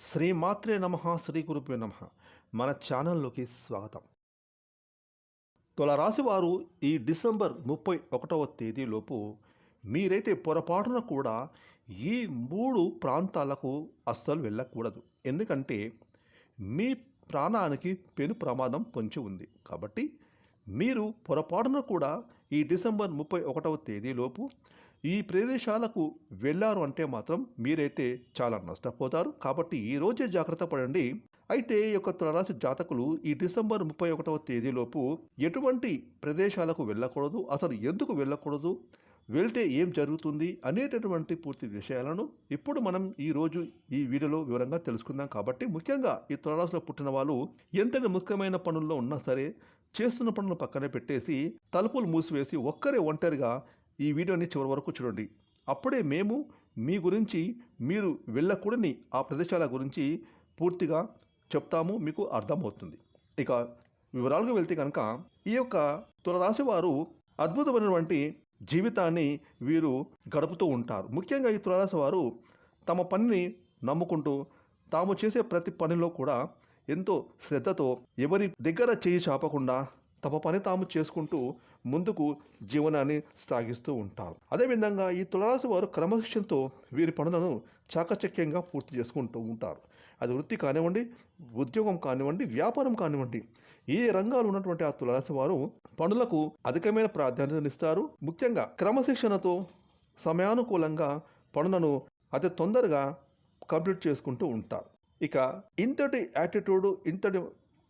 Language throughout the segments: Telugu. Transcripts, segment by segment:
శ్రీమాత్రే నమ శ్రీ గురుపే నమ. మన ఛానల్లోకి స్వాగతం. తులరాశి వారు ఈ డిసెంబర్ ముప్పై ఒకటవ తేదీలోపు మీరైతే పొరపాటున కూడా ఈ మూడు ప్రాంతాలకు అస్సలు వెళ్ళకూడదు. ఎందుకంటే మీ ప్రాణానికి పెను ప్రమాదం పొంచి ఉంది. కాబట్టి మీరు పొరపాటున కూడా ఈ డిసెంబర్ ముప్పై ఒకటవ తేదీలోపు ఈ ప్రదేశాలకు వెళ్ళారు అంటే మాత్రం మీరైతే చాలా నష్టపోతారు. కాబట్టి ఈ రోజే జాగ్రత్త పడండి. అయితే ఈ యొక్క తులరాశి జాతకులు ఈ డిసెంబర్ ముప్పై ఒకటవ తేదీలోపు ఎటువంటి ప్రదేశాలకు వెళ్ళకూడదు. అసలు ఎందుకు వెళ్ళకూడదు? వెళ్తే ఏం జరుగుతుంది? అనేటటువంటి పూర్తి విషయాలను ఇప్పుడు మనం ఈ రోజు ఈ వీడియోలో వివరంగా తెలుసుకుందాం. కాబట్టి ముఖ్యంగా ఈ తులరాశిలో పుట్టిన వాళ్ళు ఎంతటి ముఖ్యమైన పనుల్లో ఉన్నా సరే చేస్తున్న పనులు పక్కనే పెట్టేసి తలుపులు మూసివేసి ఒక్కరే ఒంటరిగా ఈ వీడియోని చివరి వరకు చూడండి. అప్పుడే మేము మీ గురించి మీరు వెళ్ళకూడని ఆ ప్రదేశాల గురించి పూర్తిగా చెప్తాము మీకు అర్థమవుతుంది. ఇక వివరాలకు వెళ్తే కనుక ఈ యొక్క తులరాశి వారు అద్భుతమైనటువంటి జీవితాన్ని వీరు గడుపుతూ ఉంటారు. ముఖ్యంగా ఈ తులరాశి వారు తమ పనిని నమ్ముకుంటూ తాము చేసే ప్రతి పనిలో కూడా ఎంతో శ్రద్ధతో ఎవరి దగ్గర చేయి చాపకుండా తమ పని తాము చేసుకుంటూ ముందుకు జీవనాన్ని సాగిస్తూ ఉంటారు. అదేవిధంగా ఈ తులరాశి వారు క్రమశిక్షణతో వీరి పనులను చాకచక్యంగా పూర్తి చేసుకుంటూ ఉంటారు. అది వృత్తి కానివ్వండి ఉద్యోగం కానివ్వండి వ్యాపారం కానివ్వండి ఏ రంగాలు ఉన్నటువంటి ఆ తులరాశి వారు పనులకు అధికమైన ప్రాధాన్యతనిస్తారు ముఖ్యంగా క్రమశిక్షణతో సమయానుకూలంగా పనులను అతి తొందరగా కంప్లీట్ చేసుకుంటూ ఉంటారు. ఇక ఇంతటి యాటిట్యూడ్ ఇంతటి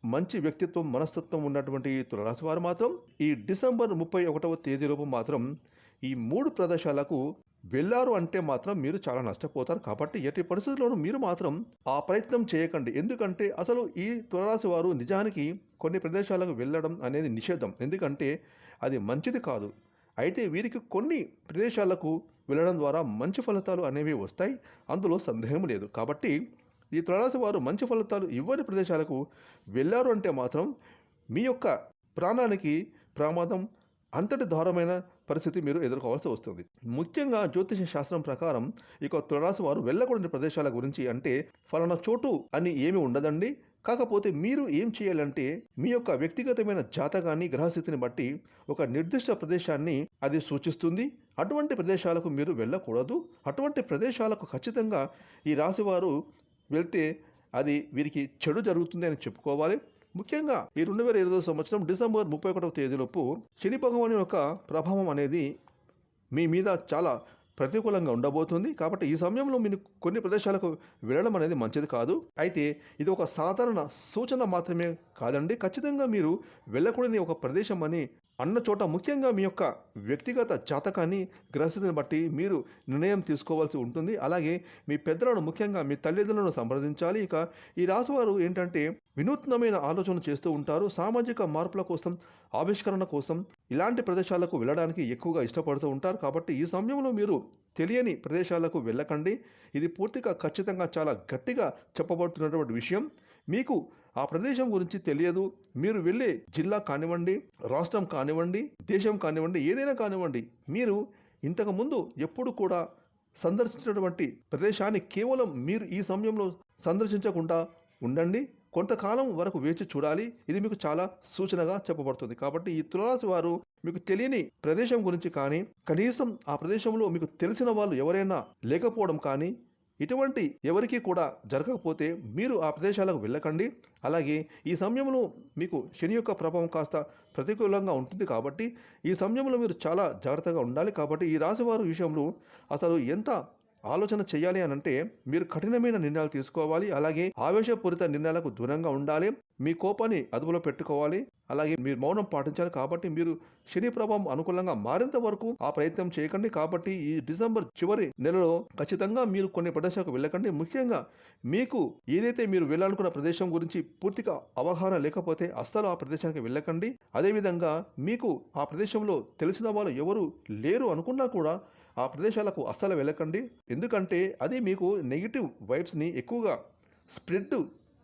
మంచి వ్యక్తిత్వం మనస్తత్వం ఉన్నటువంటి తులరాశి వారు మాత్రం ఈ డిసెంబర్ ముప్పై ఒకటవ తేదీలోపు మాత్రం ఈ మూడు ప్రదేశాలకు వెళ్ళారు అంటే మాత్రం మీరు చాలా నష్టపోతారు. కాబట్టి ఎట్టి పరిస్థితుల్లోనూ మీరు మాత్రం ఆ ప్రయత్నం చేయకండి. ఎందుకంటే అసలు ఈ తులరాశి వారు నిజానికి కొన్ని ప్రదేశాలకు వెళ్ళడం అనేది నిషేధం. ఎందుకంటే అది మంచిది కాదు. అయితే వీరికి కొన్ని ప్రదేశాలకు వెళ్ళడం ద్వారా మంచి ఫలితాలు అనేవి వస్తాయి. అందులో సందేహం లేదు. కాబట్టి ఈ తులరాశి వారు మంచి ఫలితాలు ఇవ్వని ప్రదేశాలకు వెళ్ళారు అంటే మాత్రం మీ యొక్క ప్రాణానికి ప్రమాదం అంతటి దారుణమైన పరిస్థితి మీరు ఎదుర్కోవాల్సి వస్తుంది. ముఖ్యంగా జ్యోతిష శాస్త్రం ప్రకారం ఇక తులరాశి వారు వెళ్ళకూడని ప్రదేశాల గురించి అంటే ఫలానా చోటు అని ఏమి ఉండదండి. కాకపోతే మీరు ఏం చేయాలంటే మీ యొక్క వ్యక్తిగతమైన జాతకాన్ని గ్రహస్థితిని బట్టి ఒక నిర్దిష్ట ప్రదేశాన్ని అది సూచిస్తుంది. అటువంటి ప్రదేశాలకు మీరు వెళ్ళకూడదు. అటువంటి ప్రదేశాలకు ఖచ్చితంగా ఈ రాశివారు వెళ్తే అది వీరికి చెడు జరుగుతుంది అని చెప్పుకోవాలి. ముఖ్యంగా ఈ రెండు వేల ఇరవై సంవత్సరం డిసెంబర్ ముప్పై ఒకటవ తేదీలోపు శని భగవాన్ యొక్క ప్రభావం అనేది మీ మీద చాలా ప్రతికూలంగా ఉండబోతుంది. కాబట్టి ఈ సమయంలో మీరు కొన్ని ప్రదేశాలకు వెళ్ళడం అనేది మంచిది కాదు. అయితే ఇది ఒక సాధారణ సూచన మాత్రమే కాదండి. ఖచ్చితంగా మీరు వెళ్ళకూడని ఒక ప్రదేశం అని అన్న చోట ముఖ్యంగా మీ యొక్క వ్యక్తిగత జాతకాన్ని గ్రహస్థితిని బట్టి మీరు నిర్ణయం తీసుకోవాల్సి ఉంటుంది. అలాగే మీ పెద్దలను ముఖ్యంగా మీ తల్లిదండ్రులను సంప్రదించాలి. ఇక ఈ రాశివారు ఏంటంటే వినూత్నమైన ఆలోచన చేస్తూ ఉంటారు. సామాజిక మార్పుల కోసం ఆవిష్కరణ కోసం ఇలాంటి ప్రదేశాలకు వెళ్ళడానికి ఎక్కువగా ఇష్టపడుతూ ఉంటారు. కాబట్టి ఈ సమయంలో మీరు తెలియని ప్రదేశాలకు వెళ్ళకండి. ఇది పూర్తిగా ఖచ్చితంగా చాలా గట్టిగా చెప్పబడుతున్నటువంటి విషయం. మీకు ఆ ప్రదేశం గురించి తెలియదు. మీరు వెళ్ళే జిల్లా కానివ్వండి రాష్ట్రం కానివ్వండి దేశం కానివ్వండి ఏదైనా కానివ్వండి మీరు ఇంతకుముందు ఎప్పుడు కూడా సందర్శించినటువంటి ప్రదేశాన్ని కేవలం మీరు ఈ సమయంలో సందర్శించకుండా ఉండండి. కొంతకాలం వరకు వేచి చూడాలి. ఇది మీకు చాలా సూచనగా చెప్పబడుతుంది. కాబట్టి ఈ తులరాశి వారు మీకు తెలియని ప్రదేశం గురించి కానీ కనీసం ఆ ప్రదేశంలో మీకు తెలిసిన వాళ్ళు ఎవరైనా లేకపోవడం కానీ ఇటువంటి ఎవరికీ కూడా జరగకపోతే మీరు ఆ ప్రదేశాలకు వెళ్ళకండి. అలాగే ఈ సమయంలో మీకు శని యొక్క ప్రభావం కాస్త ప్రతికూలంగా ఉంటుంది కాబట్టి ఈ సమయంలో మీరు చాలా జాగ్రత్తగా ఉండాలి. కాబట్టి ఈ రాశివారు విషయంలో అసలు ఎంత ఆలోచన చేయాలి అని అంటే మీరు కఠినమైన నిర్ణయాలు తీసుకోవాలి. అలాగే ఆవేశపూరిత నిర్ణయాలకు దూరంగా ఉండాలి. మీ కోపాన్ని అదుపులో పెట్టుకోవాలి. అలాగే మీరు మౌనం పాటించాలి కాబట్టి మీరు శని ప్రభావం అనుకూలంగా మారేంత వరకు ఆ ప్రయత్నం చేయకండి కాబట్టి ఈ డిసెంబర్ చివరి నెలలో ఖచ్చితంగా మీరు కొన్ని ప్రదేశాలకు వెళ్ళకండి. ముఖ్యంగా మీకు ఏదైతే మీరు వెళ్ళాలనుకున్న ప్రదేశం గురించి పూర్తిగా అవగాహన లేకపోతే అస్సలు ఆ ప్రదేశానికి వెళ్ళకండి. అదేవిధంగా మీకు ఆ ప్రదేశంలో తెలిసిన వాళ్ళు ఎవరు లేరు అనుకున్నా కూడా ఆ ప్రదేశాలకు అస్సలు వెళ్ళకండి. ఎందుకంటే అది మీకు నెగిటివ్ వైబ్స్ని ఎక్కువగా స్ప్రెడ్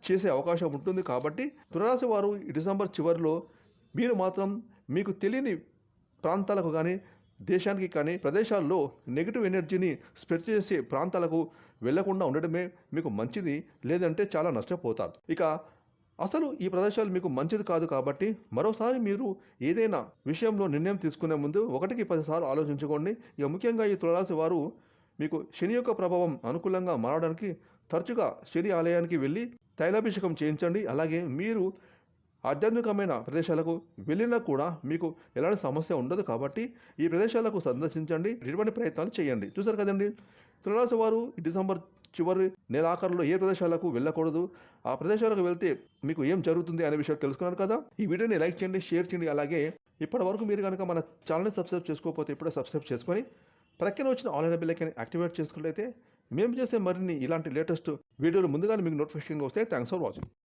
చేసే అవకాశం ఉంటుంది కాబట్టి తులరాశి వారు ఈ డిసెంబర్ చివరిలో మీరు మాత్రం మీకు తెలియని ప్రాంతాలకు కానీ దేశానికి కానీ ప్రదేశాల్లో నెగిటివ్ ఎనర్జీని స్ప్రెడ్ చేసే ప్రాంతాలకు వెళ్ళకుండా ఉండడమే మీకు మంచిది లేదంటే చాలా నష్టపోతారు. ఇక అసలు ఈ ప్రదేశాలు మీకు మంచిది కాదు కాబట్టి మరోసారి మీరు ఏదైనా విషయంలో నిర్ణయం తీసుకునే ముందు ఒకటికి పదిసార్లు ఆలోచించుకోండి. ఇక ముఖ్యంగా ఈ తులరాశి వారు మీకు శని యొక్క ప్రభావం అనుకూలంగా మారడానికి తరచుగా శని ఆలయానికి వెళ్ళి తైలాభిషేకం చేయించండి. అలాగే మీరు ఆధ్యాత్మికమైన ప్రదేశాలకు వెళ్ళినా కూడా మీకు ఎలాంటి సమస్య ఉండదు కాబట్టి ఈ ప్రదేశాలకు సందర్శించండి. ఇటువంటి ప్రయత్నాలు చేయండి. చూసారు కదండి? తులరాశి వారు ఈ డిసెంబర్ చివరి నెల ఆఖరులో ఏ ప్రదేశాలకు వెళ్ళకూడదు? ఆ ప్రదేశాలకు వెళ్తే మీకు ఏం జరుగుతుంది అనే విషయాలు తెలుసుకున్నారు కదా? ఈ వీడియోని లైక్ చేయండి షేర్ చేయండి. అలాగే ఇప్పటి వరకు మీరు కనుక మన ఛానల్ని సబ్స్క్రైబ్ చేసుకోకపోతే ఇప్పుడే సబ్స్క్రైబ్ చేసుకొని ప్రక్కన వచ్చిన ఆన్లైన్ బిల్లకి యాక్టివేట్ చేసుకున్నట్లయితే మేము చేసే మరిన్ని ఇలాంటి లేటెస్ట్ వీడియోలు ముందుగానే మీకు నోటిఫికేషన్ వస్తే థ్యాంక్స్ ఫర్ వాచింగ్.